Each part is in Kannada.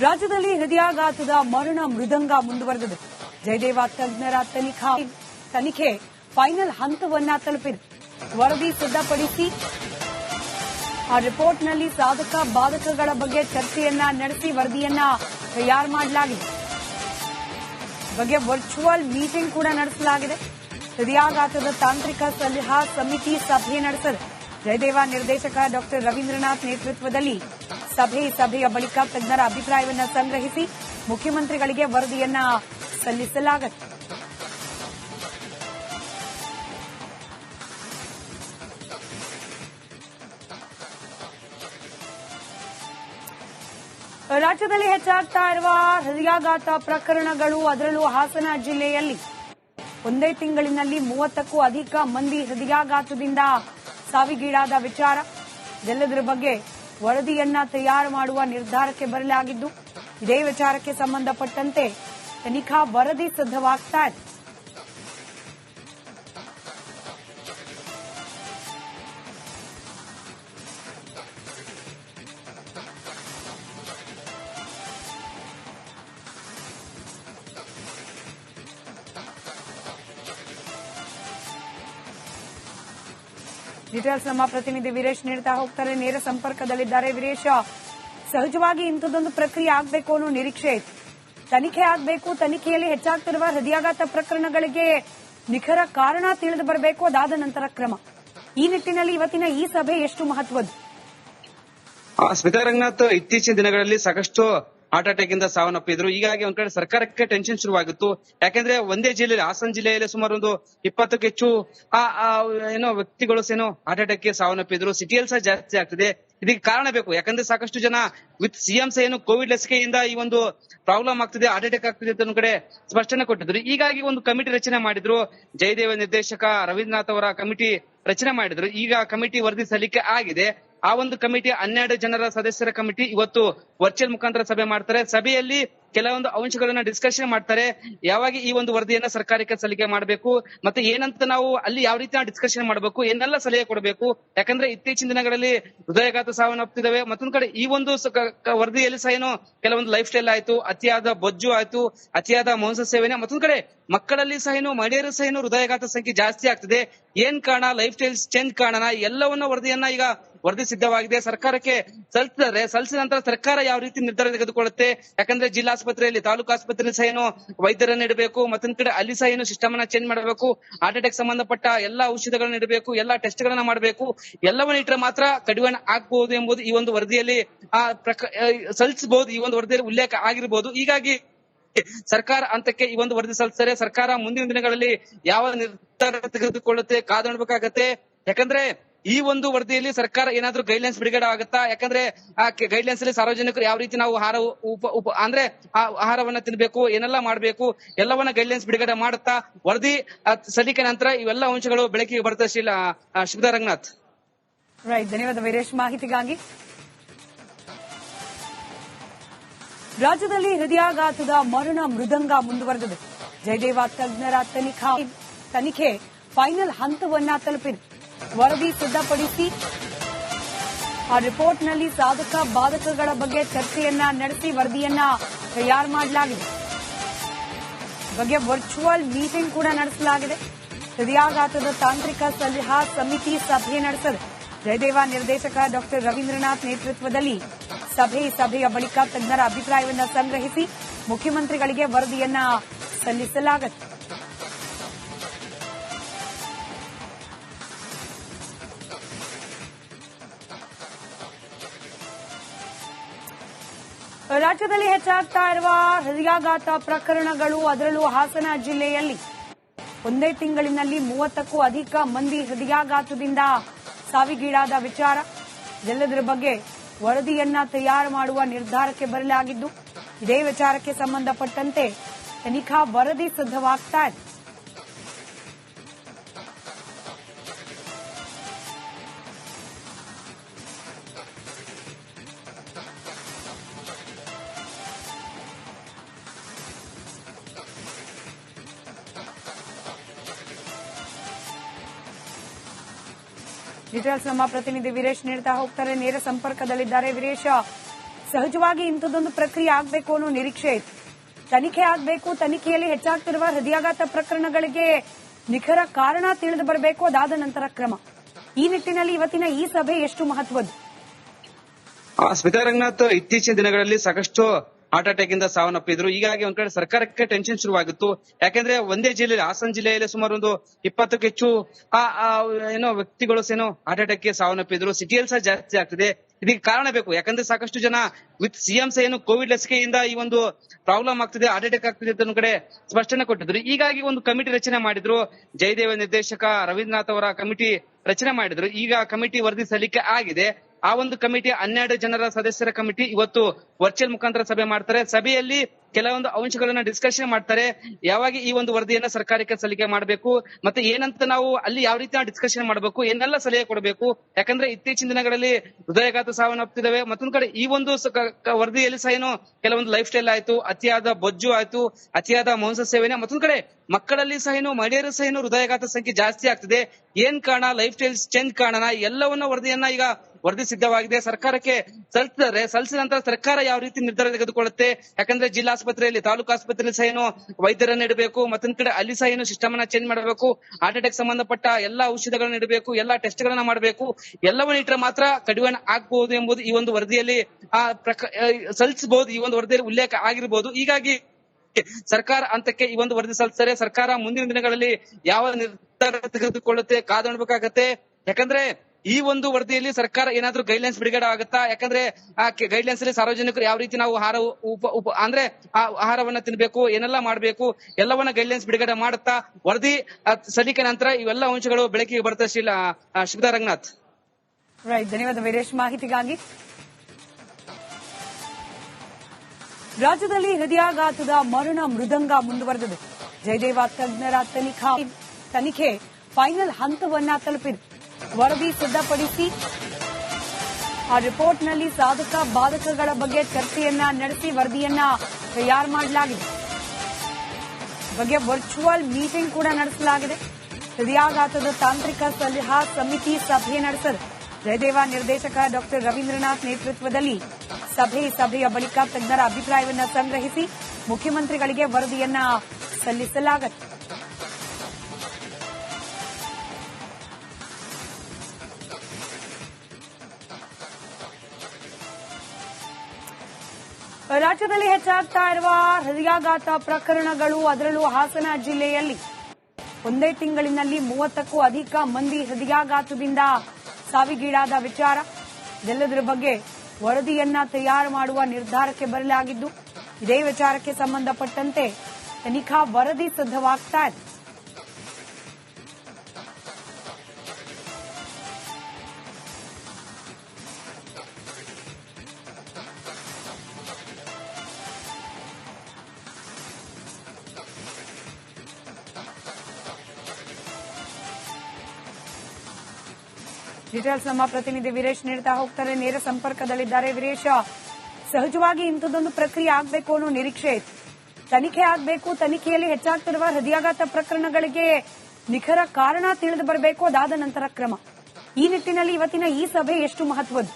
ರಾಜ್ಯದಲ್ಲಿ ಹೃದಯಾಘಾತದ ಮರಣ ಮೃದಂಗ ಮುಂದುವರೆದಿದೆ. ಜಯದೇವ ತಜ್ಞರ ತನಿಖಾ ತನಿಖೆ ಫೈನಲ್ ಹಂತವನ್ನ ತಲುಪಿದೆ. ವರದಿ ಸಿದ್ಧಪಡಿಸಿ ಆ ರಿಪೋರ್ಟ್ನಲ್ಲಿ ಸಾಧಕ ಬಾಧಕಗಳ ಬಗ್ಗೆ ಚರ್ಚೆಯನ್ನ ನಡೆಸಿ ವರದಿಯನ್ನ ತಯಾರು ಮಾಡಲಾಗಿದೆ. ಬಗ್ಗೆ ವರ್ಚುವಲ್ ಮೀಟಿಂಗ್ ಕೂಡ ನಡೆಸಲಾಗಿದೆ. ಹೃದಯಾಘಾತದ ತಾಂತ್ರಿಕ ಸಲಹಾ ಸಮಿತಿ ಸಭೆ ನಡೆಸಿದೆ. ಜಯದೇವ ನಿರ್ದೇಶಕ ಡಾಕ್ಟರ್ ರವೀಂದ್ರನಾಥ್ ನೇತೃತ್ವದಲ್ಲಿ ಸಭೆ ಸಭೆಯ ಬಳಿಕ ತಜ್ಞರ ಅಭಿಪ್ರಾಯವನ್ನು ಸಂಗ್ರಹಿಸಿ ಮುಖ್ಯಮಂತ್ರಿಗಳಿಗೆ ವರದಿಯನ್ನ ಸಲ್ಲಿಸಲಾಗುತ್ತದೆ ರಾಜ್ಯದಲ್ಲಿ ಹೆಚ್ಚಾಗ್ತಾ ಇರುವ ಹೃದಯಾಘಾತ ಪ್ರಕರಣಗಳು ಅದರಲ್ಲೂ ಹಾಸನ ಜಿಲ್ಲೆಯಲ್ಲಿ. ಒಂದೇ ತಿಂಗಳಿನಲ್ಲಿ ಮೂವತ್ತಕ್ಕೂ ಅಧಿಕ ಮಂದಿ ಹೃದಯಾಘಾತದಿಂದ ಸಾವಿಗೀಡಾದ ವಿಚಾರ. ಇದೆಲ್ಲದರ ಬಗ್ಗೆ ವರದಿಯನ್ನ ತಯಾರು ಮಾಡುವ ನಿರ್ಧಾರಕ್ಕೆ ಬರಲಾಗಿದ್ದು ಇದೇ ವಿಚಾರಕ್ಕೆ ಸಂಬಂಧಪಟ್ಟಂತೆ ತನಿಖಾ ವರದಿ ಸಿದ್ಧವಾಗ್ತಾ ಇದೆ. ಡೀಟೇಲ್ಸ್ ನಮ್ಮ ಪ್ರತಿನಿಧಿ ವೀರೇಶ್ ನೀಡ್ತಾ ಹೋಗ್ತಾರೆ. ನೇರ ಸಂಪರ್ಕದಲ್ಲಿದ್ದಾರೆ ವೀರೇಶ್. ಸಹಜವಾಗಿ ಇಂಥದ್ದೊಂದು ಪ್ರಕ್ರಿಯೆ ಆಗಬೇಕು ಅನ್ನೋ ನಿರೀಕ್ಷೆ ಇತ್ತು. ತನಿಖೆ ಆಗಬೇಕು, ತನಿಖೆಯಲ್ಲಿ ಹೆಚ್ಚಾಗ್ತಿರುವ ಹೃದಯಾಘಾತ ಪ್ರಕರಣಗಳಿಗೆ ನಿಖರ ಕಾರಣ ತಿಳಿದು ಬರಬೇಕು, ಅದಾದ ನಂತರ ಕ್ರಮ. ಈ ನಿಟ್ಟಿನಲ್ಲಿ ಇವತ್ತಿನ ಈ ಸಭೆ ಎಷ್ಟು ಮಹತ್ವದ್ದು? ಸ್ಮಿತಾ ರಂಗನಾಥ್, ಇತ್ತೀಚಿನ ದಿನಗಳಲ್ಲಿ ಸಾಕಷ್ಟು ಹಾರ್ಟ್ ಅಟ್ಯಾಕ್ ಇಂದ ಸಾವನ್ನಪ್ಪಿದ್ರು. ಹೀಗಾಗಿ ಒಂದ್ ಕಡೆ ಸರ್ಕಾರಕ್ಕೆ ಟೆನ್ಷನ್ ಶುರುವಾಗಿತ್ತು. ಯಾಕಂದ್ರೆ ಒಂದೇ ಜಿಲ್ಲೆಯಲ್ಲಿ ಹಾಸನ ಜಿಲ್ಲೆಯಲ್ಲಿ ಸುಮಾರು ಒಂದು ಇಪ್ಪತ್ತಕ್ಕೂ ಹೆಚ್ಚು, ಆ ಏನೋ ವ್ಯಕ್ತಿಗಳು ಏನೋ ಹಾರ್ಟ್ ಅಟ್ಯಾಕ್ಗೆ ಸಾವನ್ನಪ್ಪಿದ್ರು. ಸಿಟಿಯಲ್ಲಿ ಸಹ ಜಾಸ್ತಿ ಆಗ್ತಿದೆ. ಇದಕ್ಕೆ ಕಾರಣ ಬೇಕು. ಯಾಕಂದ್ರೆ ಸಾಕಷ್ಟು ಜನ ವಿತ್ ಸಿಎಂ ಸಹ ಏನು ಕೋವಿಡ್ ಲಸಿಕೆಯಿಂದ ಈ ಒಂದು ಪ್ರಾಬ್ಲಮ್ ಆಗ್ತಿದೆ, ಹಾರ್ಟ್ ಅಟ್ಯಾಕ್ ಆಗ್ತಿದೆ ಅಂತ ಕಡೆ ಸ್ಪಷ್ಟನೆ ಕೊಟ್ಟಿದ್ರು. ಹೀಗಾಗಿ ಒಂದು ಕಮಿಟಿ ರಚನೆ ಮಾಡಿದ್ರು. ಜಯದೇವ ನಿರ್ದೇಶಕ ರವೀಂದ್ರನಾಥ್ ಅವರ ಕಮಿಟಿ ರಚನೆ ಮಾಡಿದ್ರು. ಈಗ ಕಮಿಟಿ ವರದಿ ಸಲ್ಲಿಕೆ ಆಗಿದೆ. ಆ ಒಂದು ಕಮಿಟಿ, ಹನ್ನೆರಡು ಜನರ ಸದಸ್ಯರ ಕಮಿಟಿ ಇವತ್ತು ವರ್ಚುವಲ್ ಮುಖಾಂತರ ಸಭೆ ಮಾಡ್ತಾರೆ. ಸಭೆಯಲ್ಲಿ ಕೆಲವೊಂದು ಅಂಶಗಳನ್ನ ಡಿಸ್ಕಷನ್ ಮಾಡ್ತಾರೆ. ಯಾವಾಗ ಈ ಒಂದು ವರದಿಯನ್ನ ಸರ್ಕಾರಕ್ಕೆ ಸಲಿಕೆ ಮಾಡಬೇಕು, ಮತ್ತೆ ಏನಂತ ನಾವು ಅಲ್ಲಿ ಯಾವ ರೀತಿ ಡಿಸ್ಕಷನ್ ಮಾಡಬೇಕು, ಏನೆಲ್ಲ ಸಲಹೆ ಕೊಡಬೇಕು. ಯಾಕಂದ್ರೆ ಇತ್ತೀಚಿನ ದಿನಗಳಲ್ಲಿ ಹೃದಯಾಘಾತ ಸಾವನ್ನಪ್ತಿದ್ದಾವೆ ಮತ್ತೊಂದ್ ಕಡೆ ಈ ಒಂದು ವರದಿಯಲ್ಲಿ ಸಹ ಏನು ಕೆಲವೊಂದು ಲೈಫ್ ಸ್ಟೈಲ್ ಆಯ್ತು, ಅತಿಯಾದ ಬೊಜ್ಜು ಆಯ್ತು, ಅತಿಯಾದ ಮಾಂಸ ಸೇವನೆ, ಮತ್ತೊಂದ್ ಕಡೆ ಮಕ್ಕಳಲ್ಲಿ ಸಹ ಏನು, ಮಹಿಳೆಯರು ಸಹ ಏನು ಹೃದಯಘಾತ ಸಂಖ್ಯೆ ಜಾಸ್ತಿ ಆಗ್ತಿದೆ. ಏನ್ ಕಾರಣ? ಲೈಫ್ ಸ್ಟೈಲ್ ಚೇಂಜ್ ಕಾರಣ ಎಲ್ಲವನ್ನ ವರದಿಯನ್ನ ಈಗ ವರದಿ ಸಿದ್ಧವಾಗಿದೆ. ಸರ್ಕಾರಕ್ಕೆ ಸಲ್ಲಿಸಿದರೆ ಸಲ್ಲಿಸಿದ ನಂತರ ಸರ್ಕಾರ ಯಾವ ರೀತಿ ನಿರ್ಧಾರ ತೆಗೆದುಕೊಳ್ಳುತ್ತೆ? ಯಾಕಂದ್ರೆ ಜಿಲ್ಲಾಸ್ಪತ್ರೆಯಲ್ಲಿ ತಾಲೂಕು ಆಸ್ಪತ್ರೆಯಲ್ಲಿ ಸಹ ಏನು ವೈದ್ಯರನ್ನ ಇಡಬೇಕು ಮತ್ತೊಂದ್ ಕಡೆ ಅಲ್ಲಿ ಸಹ ಏನು ಸಿಸ್ಟಮ್ ಅನ್ನ ಚೇಂಜ್ ಮಾಡಬೇಕು ಹಾರ್ಟ್ ಅಟ್ಯಾಕ್ ಸಂಬಂಧಪಟ್ಟ ಎಲ್ಲಾ ಔಷಧಗಳನ್ನ ಇಡಬೇಕು ಎಲ್ಲಾ ಟೆಸ್ಟ್ ಗಳನ್ನ ಮಾಡಬೇಕು ಎಲ್ಲವನ್ನ ಇಟ್ಟರೆ ಮಾತ್ರ ಕಡಿವಾಣ ಆಗ್ಬಹುದು ಎಂಬುದು ಈ ಒಂದು ವರದಿಯಲ್ಲಿ ಆ, ಸಲ್ಲಿಸಬಹುದು ಈ ಒಂದು ವರದಿಯಲ್ಲಿ ಉಲ್ಲೇಖ ಆಗಿರಬಹುದು ಹೀಗಾಗಿ ಸರ್ಕಾರ ಅಂತಕ್ಕೆ ಈ ಒಂದು ವರದಿ ಸಲ್ಲಿಸಿದರೆ ಸರ್ಕಾರ ಮುಂದಿನ ದಿನಗಳಲ್ಲಿ ಯಾವ ನಿರ್ಧಾರ ತೆಗೆದುಕೊಳ್ಳುತ್ತೆ ಕಾದು ನೋಡ್ಬೇಕಾಗತ್ತೆ. ಯಾಕಂದ್ರೆ ಈ ಒಂದು ವರದಿಯಲ್ಲಿ ಸರ್ಕಾರ ಏನಾದ್ರೂ ಗೈಡ್ಲೈನ್ಸ್ ಬಿಡುಗಡೆ ಆಗುತ್ತಾ? ಯಾಕಂದ್ರೆ, ಆ ಗೈಡ್ಲೈನ್ಸ್ ಅಲ್ಲಿ ಸಾರ್ವಜನಿಕರು ಯಾವ ರೀತಿ ನಾವು ಆಹಾರ ಉಪ ಉಪ, ಅಂದ್ರೆ ಆಹಾರವನ್ನ ತಿನ್ಬೇಕು, ಏನೆಲ್ಲ ಮಾಡ್ಬೇಕು, ಎಲ್ಲವನ್ನ ಗೈಡ್ಲೈನ್ಸ್ ಬಿಡುಗಡೆ ಮಾಡುತ್ತಾ? ವರದಿ ಸಲ್ಲಿಕೆ ನಂತರ ಇವೆಲ್ಲ ಅಂಶಗಳು ಬೆಳಕಿಗೆ ಬರುತ್ತೆ ಶ್ರೀ ಶಿವದಾ ರಂಗನಾಥ್? ರೈಟ್ ಧನ್ಯವಾದ ವೀರೇಶ್ ಮಾಹಿತಿಗಾಗಿ. ರಾಜ್ಯದಲ್ಲಿ ಹೃದಯಾಘಾತದ ಮರಣ ಮೃದಂಗ ಮುಂದುವರೆದಿದೆ. ಜಯದೇವ ತಜ್ಞರ ತನಿಖಾ, ತನಿಖೆ ಫೈನಲ್ ಹಂತವನ್ನ ತಲುಪಿದೆ. ವರದಿ ಸಿದ್ಧಪಡಿಸಿ. ಆ ರಿಪೋರ್ಟ್ನಲ್ಲಿ ಸಾಧಕ ಬಾಧಕಗಳ ಬಗ್ಗೆ ಚರ್ಚೆಯನ್ನ ನಡೆಸಿ ವರದಿಯನ್ನ ತಯಾರು ಮಾಡಲಾಗಿದೆ. ಬಗ್ಗೆ ವರ್ಚುವಲ್ ಮೀಟಿಂಗ್ ಕೂಡ ನಡೆಸಲಾಗಿದೆ. ಹೃದಯಾಘಾತದ ತಾಂತ್ರಿಕ ಸಲಹಾ ಸಮಿತಿ ಸಭೆ ನಡೆಸಿದೆ ಜಯದೇವ ನಿರ್ದೇಶಕ ಡಾಕ್ಟರ್ ರವೀಂದ್ರನಾಥ್ ನೇತೃತ್ವದಲ್ಲಿ ಸಭೆ ಸಭೆಯ ಬಳಿಕ ತಜ್ಞರ ಅಭಿಪ್ರಾಯವನ್ನು ಸಂಗ್ರಹಿಸಿ ಮುಖ್ಯಮಂತ್ರಿಗಳಿಗೆ ವರದಿಯನ್ನ ಸಲ್ಲಿಸಲಾಗುತ್ತೆ. ರಾಜ್ಯದಲ್ಲಿ ಹೆಚ್ಚಾಗ್ತಾ ಇರುವ ಹೃದಯಾಘಾತ ಪ್ರಕರಣಗಳು ಅದರಲ್ಲೂ ಹಾಸನ ಜಿಲ್ಲೆಯಲ್ಲಿ. ಒಂದೇ ತಿಂಗಳಿನಲ್ಲಿ ಮೂವತ್ತಕ್ಕೂ ಅಧಿಕ ಮಂದಿ ಹೃದಯಾಘಾತದಿಂದ ಸಾವಿಗೀಡಾದ ವಿಚಾರ. ಎಲ್ಲದರ ಬಗ್ಗೆ ವರದಿಯನ್ನ ತಯಾರು ಮಾಡುವ ನಿರ್ಧಾರಕ್ಕೆ ಬರಲಾಗಿದ್ದು, ಇದೇ ವಿಚಾರಕ್ಕೆ ಸಂಬಂಧಪಟ್ಟಂತೆ ತನಿಖಾ ವರದಿ ಸಿದ್ಧವಾಗ್ತಾ ಇದೆ. ಡೀಟೇಲ್ಸ್ ನಮ್ಮ ಪ್ರತಿನಿಧಿ ವೀರೇಶ್ ನೀಡ್ತಾ ಹೋಗ್ತಾರೆ. ನೇರ ಸಂಪರ್ಕದಲ್ಲಿದ್ದಾರೆ ವೀರೇಶ. ಸಹಜವಾಗಿ ಇಂಥದ್ದೊಂದು ಪ್ರಕ್ರಿಯೆ ಆಗಬೇಕು ಅನ್ನೋ ನಿರೀಕ್ಷೆ ಇತ್ತು. ತನಿಖೆ ಆಗಬೇಕು, ತನಿಖೆಯಲ್ಲಿ ಹೆಚ್ಚಾಗ್ತಿರುವ ಹೃದಯಾಘಾತ ಪ್ರಕರಣಗಳಿಗೆ ನಿಖರ ಕಾರಣ ತಿಳಿದು ಬರಬೇಕು, ಅದಾದ ನಂತರ ಕ್ರಮ. ಈ ನಿಟ್ಟಿನಲ್ಲಿ ಇವತ್ತಿನ ಈ ಸಭೆ ಎಷ್ಟು ಮಹತ್ವದ್ದು? ಸ್ಮಿತಾ ರಂಗನಾಥ್, ಇತ್ತೀಚಿನ ದಿನಗಳಲ್ಲಿ ಸಾಕಷ್ಟು ಹಾರ್ಟ್ ಅಟ್ಯಾಕ್ ಇಂದ ಸಾವನ್ನಪ್ಪಿದ್ರು. ಹೀಗಾಗಿ ಒಂದ್ ಕಡೆ ಸರ್ಕಾರಕ್ಕೆ ಟೆನ್ಷನ್ ಶುರುವಾಗಿತ್ತು. ಯಾಕಂದ್ರೆ ಒಂದೇ ಜಿಲ್ಲೆಯಲ್ಲಿ, ಹಾಸನ ಜಿಲ್ಲೆಯಲ್ಲಿ ಸುಮಾರು ಒಂದು ಇಪ್ಪತ್ತಕ್ಕೂ ಹೆಚ್ಚು ಏನೋ ವ್ಯಕ್ತಿಗಳು ಏನೋ ಹಾರ್ಟ್ ಅಟ್ಯಾಕ್ಗೆ ಸಾವನ್ನಪ್ಪಿದ್ರು. ಸಿಟಿಯಲ್ಲಿ ಸಹ ಜಾಸ್ತಿ ಆಗ್ತಿದೆ. ಇದಕ್ಕೆ ಕಾರಣ ಬೇಕು. ಯಾಕಂದ್ರೆ ಸಾಕಷ್ಟು ಜನ ವಿತ್ ಸಿಎಂ ಸಹ ಏನು ಕೋವಿಡ್ ಲಸಿಕೆಯಿಂದ ಈ ಒಂದು ಪ್ರಾಬ್ಲಮ್ ಆಗ್ತಿದೆ, ಹಾರ್ಟ್ ಅಟ್ಯಾಕ್ ಆಗ್ತಿದೆ ಅಂತ ಕಡೆ ಸ್ಪಷ್ಟನೆ ಕೊಟ್ಟಿದ್ರು. ಹೀಗಾಗಿ ಒಂದು ಕಮಿಟಿ ರಚನೆ ಮಾಡಿದ್ರು. ಜಯದೇವ ನಿರ್ದೇಶಕ ರವೀಂದ್ರನಾಥ್ ಅವರ ಕಮಿಟಿ ರಚನೆ ಮಾಡಿದ್ರು. ಈಗ ಕಮಿಟಿ ವರದಿ ಸಲ್ಲಿಕೆ ಆಗಿದೆ. ಆ ಒಂದು ಕಮಿಟಿ, ಹನ್ನೆರಡು ಜನರ ಸದಸ್ಯರ ಕಮಿಟಿ ಇವತ್ತು ವರ್ಚುವಲ್ ಮುಖಾಂತರ ಸಭೆ ಮಾಡ್ತಾರೆ. ಸಭೆಯಲ್ಲಿ ಕೆಲವೊಂದು ಅಂಶಗಳನ್ನ ಡಿಸ್ಕಷನ್ ಮಾಡ್ತಾರೆ. ಯಾವಾಗ ಈ ಒಂದು ವರದಿಯನ್ನ ಸರ್ಕಾರಕ್ಕೆ ಸಲ್ಲಿಕೆ ಮಾಡಬೇಕು, ಮತ್ತೆ ಏನಂತ ನಾವು ಅಲ್ಲಿ ಯಾವ ರೀತಿ ಡಿಸ್ಕಷನ್ ಮಾಡಬೇಕು, ಏನೆಲ್ಲ ಸಲಹೆ ಕೊಡಬೇಕು. ಯಾಕಂದ್ರೆ ಇತ್ತೀಚಿನ ದಿನಗಳಲ್ಲಿ ಹೃದಯಾಘಾತ ಸಾವನ್ನಪ್ತಿದ್ದಾವೆ ಮತ್ತೊಂದ್ ಕಡೆ ಈ ಒಂದು ವರದಿಯಲ್ಲಿ ಸಹ ಏನು ಕೆಲವೊಂದು ಲೈಫ್ ಸ್ಟೈಲ್ ಆಯ್ತು, ಅತಿಯಾದ ಬೊಜ್ಜು ಆಯ್ತು, ಅತಿಯಾದ ಮಾಂಸ ಸೇವನೆ, ಮತ್ತೊಂದ್ ಕಡೆ ಮಕ್ಕಳಲ್ಲಿ ಸಹ ಏನು, ಮಹಿಳೆಯರು ಸಹ ಏನು ಹೃದಯಘಾತ ಸಂಖ್ಯೆ ಜಾಸ್ತಿ ಆಗ್ತಿದೆ. ಏನ್ ಕಾರಣ? ಲೈಫ್ ಸ್ಟೈಲ್ ಚೇಂಜ್ ಕಾರಣ ಎಲ್ಲವನ್ನ ವರದಿಯನ್ನ ಈಗ ವರದಿ ಸಿದ್ಧವಾಗಿದೆ. ಸರ್ಕಾರಕ್ಕೆ ಸಲ್ಲಿಸಿದರೆ, ಸಲ್ಲಿಸಿದ ನಂತರ ಸರ್ಕಾರ ಯಾವ ರೀತಿ ನಿರ್ಧಾರ ತೆಗೆದುಕೊಳ್ಳುತ್ತೆ? ಯಾಕಂದ್ರೆ ಜಿಲ್ಲಾಸ್ಪತ್ರೆಯಲ್ಲಿ, ತಾಲೂಕು ಆಸ್ಪತ್ರೆಯಲ್ಲಿ ಸಹ ಏನು ವೈದ್ಯರನ್ನ ಇಡಬೇಕು ಮತ್ತೊಂದ್ ಕಡೆ ಅಲ್ಲಿ ಸಹ ಏನು ಸಿಸ್ಟಮ್ ಅನ್ನ ಚೇಂಜ್ ಮಾಡಬೇಕು ಹಾರ್ಟ್ ಅಟ್ಯಾಕ್ ಸಂಬಂಧಪಟ್ಟ ಎಲ್ಲಾ ಔಷಧಗಳನ್ನ ಇಡಬೇಕು ಎಲ್ಲಾ ಟೆಸ್ಟ್ ಗಳನ್ನ ಮಾಡಬೇಕು, ಎಲ್ಲವನ್ನ ಇಟ್ಟರೆ ಮಾತ್ರ ಕಡಿವಾಣ ಆಗ್ಬಹುದು ಎಂಬುದು ಈ ಒಂದು ವರದಿಯಲ್ಲಿ, ಆ ಸಲ್ಲಿಸಬಹುದು. ಈ ಒಂದು ವರದಿಯಲ್ಲಿ ಉಲ್ಲೇಖ ಆಗಿರಬಹುದು ಹೀಗಾಗಿ ಸರ್ಕಾರ ಅಂತಕ್ಕೆ ಈ ಒಂದು ವರದಿ ಸಲ್ಲಿಸಿದರೆ ಸರ್ಕಾರ ಮುಂದಿನ ದಿನಗಳಲ್ಲಿ ಯಾವ ನಿರ್ಧಾರ ತೆಗೆದುಕೊಳ್ಳುತ್ತೆ, ಕಾದು ಯಾಕಂದ್ರೆ ಈ ಒಂದು ವರದಿಯಲ್ಲಿ ಸರ್ಕಾರ ಏನಾದ್ರೂ ಗೈಡ್ಲೈನ್ಸ್ ಬಿಡುಗಡೆ ಆಗುತ್ತಾ? ಯಾಕಂದ್ರೆ, ಆ ಗೈಡ್ಲೈನ್ಸ್ ಅಲ್ಲಿ ಸಾರ್ವಜನಿಕರು ಯಾವ ರೀತಿ ನಾವು ಆಹಾರ ಉಪ ಉಪ, ಅಂದ್ರೆ ಆ ಆಹಾರವನ್ನ ತಿನ್ಬೇಕು, ಏನೆಲ್ಲಾ ಮಾಡಬೇಕು, ಎಲ್ಲವನ್ನ ಗೈಡ್ಲೈನ್ಸ್ ಬಿಡುಗಡೆ ಮಾಡುತ್ತಾ? ವರದಿ ಸಲ್ಲಿಕೆ ನಂತರ ಇವೆಲ್ಲ ಅಂಶಗಳು ಬೆಳಕಿಗೆ ಬರುತ್ತೆ ಶ್ರೀ ಶಿವದಾ ರಂಗನಾಥ್? ರೈಟ್ ಧನ್ಯವಾದ ವೀರೇಶ್ ಮಾಹಿತಿಗಾಗಿ. ರಾಜ್ಯದಲ್ಲಿ ಹೃದಯಾಘಾತದ ಮರಣ ಮೃದಂಗ ಮುಂದುವರೆದಿದೆ. ಜಯದೇವ ತಜ್ಞರ ತನಿಖಾ, ತನಿಖೆ ಫೈನಲ್ ಹಂತವನ್ನ ತಲುಪಿದೆ. ವರದಿ ಸಿದ್ಧಪಡಿಸಿ ಆ ರಿಪೋರ್ಟ್ನಲ್ಲಿ ಸಾಧಕ ಬಾಧಕಗಳ ಬಗ್ಗೆ ಚರ್ಚೆಯನ್ನ ನಡೆಸಿ ವರದಿಯನ್ನ ತಯಾರು ಮಾಡಲಾಗಿದೆ. ಬಗ್ಗೆ ವರ್ಚುವಲ್ ಮೀಟಿಂಗ್ ಕೂಡ ನಡೆಸಲಾಗಿದೆ. ಹೃದಯಾಘಾತದ ತಾಂತ್ರಿಕ ಸಲಹಾ ಸಮಿತಿ ಸಭೆ ನಡೆಸಲು ಜಯದೇವ ನಿರ್ದೇಶಕ ಡಾಕ್ಟರ್ ರವೀಂದ್ರನಾಥ್ ನೇತೃತ್ವದಲ್ಲಿ ಸಭೆ, ಸಭೆಯ ಬಳಿಕ ತಜ್ಞರ ಅಭಿಪ್ರಾಯವನ್ನು ಸಂಗ್ರಹಿಸಿ ಮುಖ್ಯಮಂತ್ರಿಗಳಿಗೆ ವರದಿಯನ್ನ ಸಲ್ಲಿಸಲಾಗುತ್ತೆ ರಾಜ್ಯದಲ್ಲಿ ಹೆಚ್ಚಾಗ್ತಾ ಇರುವ ಹೃದಯಾಘಾತ ಪ್ರಕರಣಗಳು ಅದರಲ್ಲೂ ಹಾಸನ ಜಿಲ್ಲೆಯಲ್ಲಿ. ಒಂದೇ ತಿಂಗಳಿನಲ್ಲಿ ಮೂವತ್ತಕ್ಕೂ ಅಧಿಕ ಮಂದಿ ಹೃದಯಾಘಾತದಿಂದ ಸಾವಿಗೀಡಾದ ವಿಚಾರ. ಇದೆಲ್ಲದರ ಬಗ್ಗೆ ವರದಿಯನ್ನ ತಯಾರು ಮಾಡುವ ನಿರ್ಧಾರಕ್ಕೆ ಬರಲಾಗಿದ್ದು, ಇದೇ ವಿಚಾರಕ್ಕೆ ಸಂಬಂಧಪಟ್ಟಂತೆ ತನಿಖಾ ವರದಿ ಸಿದ್ಧವಾಗ್ತಾ ಇದೆ. ಡೀಟೇಲ್ಸ್ ನಮ್ಮ ಪ್ರತಿನಿಧಿ ವೀರೇಶ್ ನೀಡ್ತಾ ಹೋಗ್ತಾರೆ. ನೇರ ಸಂಪರ್ಕದಲ್ಲಿದ್ದಾರೆ ವೀರೇಶ್. ಸಹಜವಾಗಿ ಇಂಥದ್ದೊಂದು ಪ್ರಕ್ರಿಯೆ ಆಗಬೇಕು ಅನ್ನೋ ನಿರೀಕ್ಷೆ ಇತ್ತು. ತನಿಖೆ ಆಗಬೇಕು, ತನಿಖೆಯಲ್ಲಿ ಹೆಚ್ಚಾಗ್ತಿರುವ ಹೃದಯಾಘಾತ ಪ್ರಕರಣಗಳಿಗೆ ನಿಖರ ಕಾರಣ ತಿಳಿದು ಬರಬೇಕು, ಅದಾದ ನಂತರ ಕ್ರಮ. ಈ ನಿಟ್ಟಿನಲ್ಲಿ ಇವತ್ತಿನ ಈ ಸಭೆ ಎಷ್ಟು ಮಹತ್ವದ್ದು?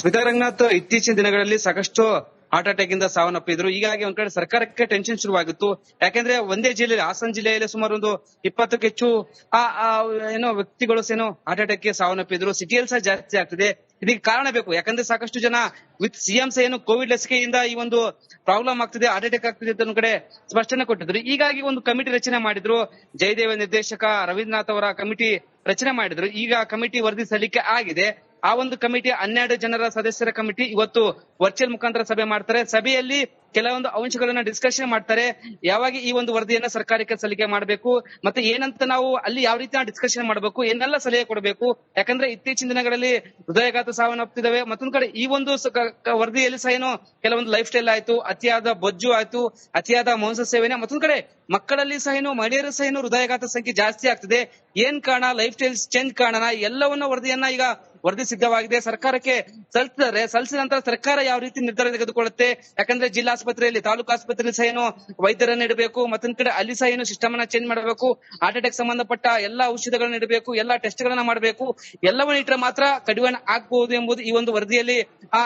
ಸ್ಮಿತಾ ರಂಗನಾಥ್, ಇತ್ತೀಚಿನ ದಿನಗಳಲ್ಲಿ ಸಾಕಷ್ಟು ಹಾರ್ಟ್ ಅಟ್ಯಾಕ್ ಇಂದ ಸಾವನ್ನಪ್ಪಿದ್ರು. ಹೀಗಾಗಿ ಒಂದ್ ಕಡೆ ಸರ್ಕಾರಕ್ಕೆ ಟೆನ್ಷನ್ ಶುರುವಾಗಿತ್ತು. ಯಾಕಂದ್ರೆ ಒಂದೇ ಜಿಲ್ಲೆಯಲ್ಲಿ, ಹಾಸನ ಜಿಲ್ಲೆಯಲ್ಲಿ ಸುಮಾರು ಒಂದು ಇಪ್ಪತ್ತಕ್ಕೂ ಹೆಚ್ಚು, ಆ ಏನೋ ವ್ಯಕ್ತಿಗಳು ಏನೋ ಹಾರ್ಟ್ ಅಟ್ಯಾಕ್ಗೆ ಸಾವನ್ನಪ್ಪಿದ್ರು. ಸಿಟಿಯಲ್ಲಿ ಸಹ ಜಾಸ್ತಿ ಆಗ್ತಿದೆ. ಇದಕ್ಕೆ ಕಾರಣ ಬೇಕು. ಯಾಕಂದ್ರೆ ಸಾಕಷ್ಟು ಜನ ವಿತ್ ಸಿಎಂ ಏನು ಕೋವಿಡ್ ಲಸಿಕೆಯಿಂದ ಈ ಒಂದು ಪ್ರಾಬ್ಲಮ್ ಆಗ್ತಿದೆ ಹಾರ್ಟ್ ಅಟ್ಯಾಕ್ ಆಗ್ತಿದೆ ಅಂತ ಕಡೆ ಸ್ಪಷ್ಟನೆ ಕೊಟ್ಟಿದ್ರು. ಹೀಗಾಗಿ ಒಂದು ಕಮಿಟಿ ರಚನೆ ಮಾಡಿದ್ರು. ಜಯದೇವ ನಿರ್ದೇಶಕ ರವೀಂದ್ರನಾಥ್ ಅವರ ಕಮಿಟಿ ರಚನೆ ಮಾಡಿದ್ರು. ಈಗ ಕಮಿಟಿ ವರದಿ ಸಲ್ಲಿಕೆ ಆಗಿದೆ. ಆ ಒಂದು ಕಮಿಟಿ, ಹನ್ನೆರಡು ಜನರ ಸದಸ್ಯರ ಕಮಿಟಿ ಇವತ್ತು ವರ್ಚುವಲ್ ಮುಖಾಂತರ ಸಭೆ ಮಾಡ್ತಾರೆ. ಸಭೆಯಲ್ಲಿ ಕೆಲವೊಂದು ಅಂಶಗಳನ್ನ ಡಿಸ್ಕಷನ್ ಮಾಡ್ತಾರೆ. ಯಾವಾಗ ಈ ಒಂದು ವರದಿಯನ್ನ ಸರ್ಕಾರಕ್ಕೆ ಸಲ್ಲಿಕೆ ಮಾಡಬೇಕು, ಮತ್ತೆ ಏನಂತ ನಾವು ಅಲ್ಲಿ ಯಾವ ರೀತಿ ಡಿಸ್ಕಷನ್ ಮಾಡಬೇಕು, ಏನೆಲ್ಲ ಸಲಹೆ ಕೊಡಬೇಕು. ಯಾಕಂದ್ರೆ ಇತ್ತೀಚಿನ ದಿನಗಳಲ್ಲಿ ಹೃದಯಾಘಾತ ಸಾವನ್ನಪ್ತಿದಾವೆ ಮತ್ತೊಂದ್ ಕಡೆ ಈ ಒಂದು ವರದಿಯಲ್ಲಿ ಸಹ ಏನು ಕೆಲವೊಂದು ಲೈಫ್ ಸ್ಟೈಲ್ ಆಯ್ತು, ಅತಿಯಾದ ಬೊಜ್ಜು ಆಯ್ತು, ಅತಿಯಾದ ಮಾಂಸ ಸೇವನೆ. ಮತ್ತೊಂದ್ ಕಡೆ ಮಕ್ಕಳಲ್ಲಿ ಸಹ ಏನು, ಮಹಿಳೆಯರು ಸಹ ಏನು ಹೃದಯಘಾತ ಸಂಖ್ಯೆ ಜಾಸ್ತಿ ಆಗ್ತಿದೆ. ಏನ್ ಕಾರಣ? ಲೈಫ್ ಸ್ಟೈಲ್ ಚೇಂಜ್ ಕಾರಣ ಎಲ್ಲವನ್ನ ವರದಿಯನ್ನ ಈಗ ವರದಿ ಸಿದ್ಧವಾಗಿದೆ. ಸರ್ಕಾರಕ್ಕೆ ಸಲ್ಲಿಸಿದರೆ ಸಲ್ಲಿಸಿದ ನಂತರ ಸರ್ಕಾರ ಯಾವ ರೀತಿ ನಿರ್ಧಾರ ತೆಗೆದುಕೊಳ್ಳುತ್ತೆ? ಯಾಕಂದ್ರೆ ಜಿಲ್ಲಾಸ್ಪತ್ರೆಯಲ್ಲಿ ತಾಲೂಕು ಆಸ್ಪತ್ರೆಯಲ್ಲಿ ಸಹ ಏನು ವೈದ್ಯರನ್ನ ಇಡಬೇಕು ಮತ್ತೊಂದ್ ಕಡೆ ಅಲ್ಲಿ ಸಹ ಏನು ಸಿಸ್ಟಮ್ ಅನ್ನ ಚೇಂಜ್ ಮಾಡಬೇಕು ಹಾರ್ಟ್ ಅಟ್ಯಾಕ್ ಸಂಬಂಧಪಟ್ಟ ಎಲ್ಲಾ ಔಷಧಗಳನ್ನ ಇಡಬೇಕು ಎಲ್ಲಾ ಟೆಸ್ಟ್ ಗಳನ್ನ ಮಾಡಬೇಕು ಎಲ್ಲವನ್ನ ಇಟ್ಟರೆ ಮಾತ್ರ ಕಡಿವಾಣ ಆಗ್ಬಹುದು ಎಂಬುದು ಈ ಒಂದು ವರದಿಯಲ್ಲಿ ಆ,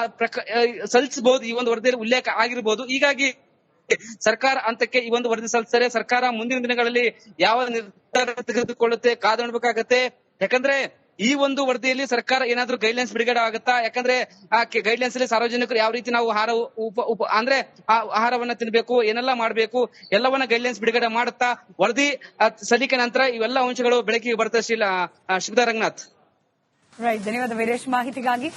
ಸಲ್ಲಿಸಬಹುದು. ಈ ಒಂದು ವರದಿಯಲ್ಲಿ ಉಲ್ಲೇಖ ಆಗಿರಬಹುದು ಹೀಗಾಗಿ ಸರ್ಕಾರ ಅಂತಕ್ಕೆ ಈ ಒಂದು ವರದಿ ಸಲ್ಲಿಸಿದರೆ ಸರ್ಕಾರ ಮುಂದಿನ ದಿನಗಳಲ್ಲಿ ಯಾವ ನಿರ್ಧಾರ ತೆಗೆದುಕೊಳ್ಳುತ್ತೆ ಕಾದು ನೋಡ್ಬೇಕಾಗತ್ತೆ. ಯಾಕಂದ್ರೆ ಈ ಒಂದು ವರದಿಯಲ್ಲಿ ಸರ್ಕಾರ ಏನಾದ್ರೂ ಗೈಡ್ಲೈನ್ಸ್ ಬಿಡುಗಡೆ ಆಗುತ್ತಾ? ಯಾಕಂದ್ರೆ, ಆ ಗೈಡ್ಲೈನ್ಸ್ ಅಲ್ಲಿ ಸಾರ್ವಜನಿಕರು ಯಾವ ರೀತಿ ನಾವು ಆಹಾರ ಉಪ ಉಪ, ಅಂದ್ರೆ ಆ ಆಹಾರವನ್ನ ತಿನ್ಬೇಕು, ಏನೆಲ್ಲ ಮಾಡ್ಬೇಕು, ಎಲ್ಲವನ್ನ ಗೈಡ್ಲೈನ್ಸ್ ಬಿಡುಗಡೆ ಮಾಡುತ್ತಾ? ವರದಿ ಸಲ್ಲಿಕೆ ನಂತರ ಇವೆಲ್ಲ ಅಂಶಗಳು ಬೆಳಕಿಗೆ ಬರ್ತದೆ ಶ್ರೀ ಶ್ರೀಧಾ ರಂಗನಾಥ್? ರೈಟ್ ಧನ್ಯವಾದ ವೀರೇಶ್. ಮಾಹಿತಿಗಾಗಿ